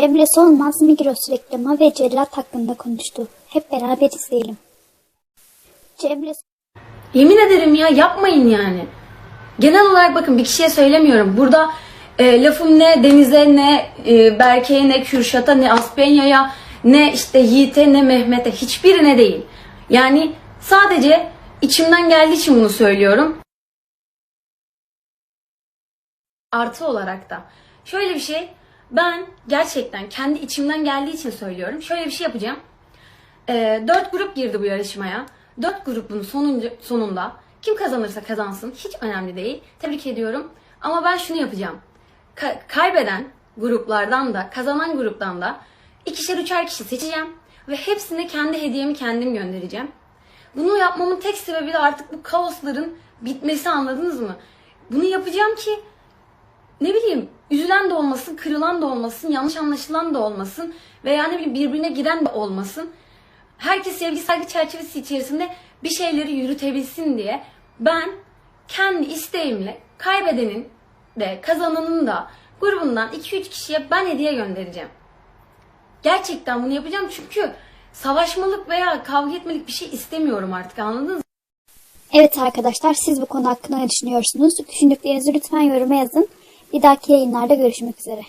Cemre Solmaz Migros reklamı ve cellat hakkında konuştu. Hep beraber izleyelim. Cemre Yemin ederim ya yapmayın yani. Genel olarak bakın bir kişiye söylemiyorum. Burada e, lafım ne Deniz'e ne e, Berke'ye ne Kürşat'a ne Aspenya'ya ne işte Yiğit'e ne Mehmet'e hiçbirine değil. Yani sadece içimden geldiği için bunu söylüyorum. Artı olarak da şöyle bir şey ben gerçekten kendi içimden geldiği için söylüyorum. Şöyle bir şey yapacağım. Ee, dört grup girdi bu yarışmaya. Dört grubun sonuncu, sonunda kim kazanırsa kazansın hiç önemli değil. Tebrik ediyorum. Ama ben şunu yapacağım. Ka- kaybeden gruplardan da kazanan gruptan da ikişer üçer kişi seçeceğim. Ve hepsine kendi hediyemi kendim göndereceğim. Bunu yapmamın tek sebebi de artık bu kaosların bitmesi anladınız mı? Bunu yapacağım ki ne bileyim üzülen de olmasın, kırılan da olmasın, yanlış anlaşılan da olmasın veya ne bileyim birbirine giren de olmasın. Herkes sevgi saygı çerçevesi içerisinde bir şeyleri yürütebilsin diye ben kendi isteğimle kaybedenin de kazananın da grubundan 2-3 kişiye ben hediye göndereceğim. Gerçekten bunu yapacağım çünkü savaşmalık veya kavga etmelik bir şey istemiyorum artık anladınız mı? Evet arkadaşlar siz bu konu hakkında ne düşünüyorsunuz? Düşündüklerinizi lütfen yoruma yazın. Bir dahaki yayınlarda görüşmek üzere.